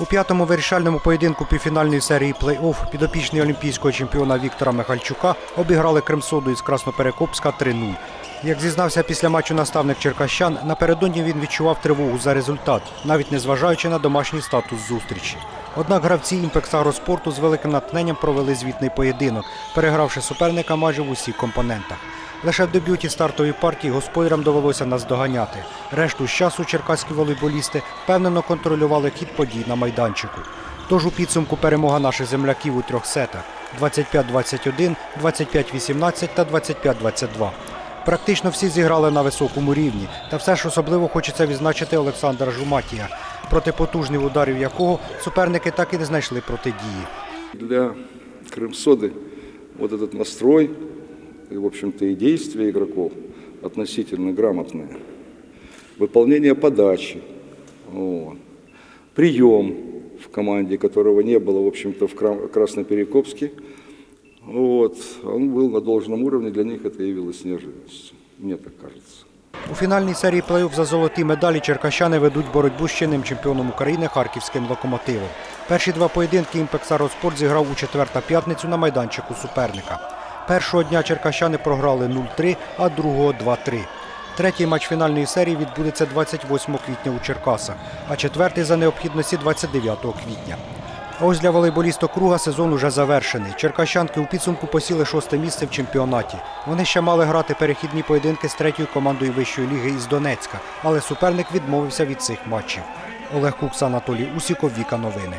У п'ятому вирішальному поєдинку півфінальної серії плей-офф підопічні олімпійського чемпіона Віктора Михальчука обіграли Кремсоду із Красноперекопська 3-0. Як зізнався після матчу наставник черкащан, напередодні він відчував тривогу за результат, навіть незважаючи на домашній статус зустрічі. Однак гравці імпексагроспорту з великим натхненням провели звітний поєдинок, перегравши суперника майже в усіх компонентах. Лише в дебюті стартової партії господарям довелося наздоганяти. Решту з часу черкаські волейболісти впевнено контролювали хід подій на майданчику. Тож у підсумку перемога наших земляків у трьох сетах 25-21, 25-18 та 25-22. Практично всі зіграли на високому рівні, та все ж особливо хочеться відзначити Олександра Жуматія, проти потужних ударів якого суперники так і не знайшли протидії. Для Крымсоды вот этот настрой и, в общем-то, и действия игроков относительно грамотные. Выполнение подачи, вот. прием в команде, которого не было, в общем-то, в Кра- Красноперекопске. Вот. Он был на должном уровне, для них это явилось неожиданностью, мне так кажется. У фінальній серії плей-офф за золоті медалі черкащани ведуть боротьбу з чинним чемпіоном України харківським локомотивом. Перші два поєдинки «Імпексароспорт» зіграв у четвер та п'ятницю на майданчику суперника. Першого дня черкащани програли 0-3, а другого 2-3. Третій матч фінальної серії відбудеться 28 квітня у Черкасах, а четвертий за необхідності 29 квітня. А ось для волейболісток круга сезон уже завершений. Черкащанки у підсумку посіли шосте місце в чемпіонаті. Вони ще мали грати перехідні поєдинки з третьою командою вищої ліги із Донецька, але суперник відмовився від цих матчів. Олег Кукс, Анатолій Усіков, Віка Новини.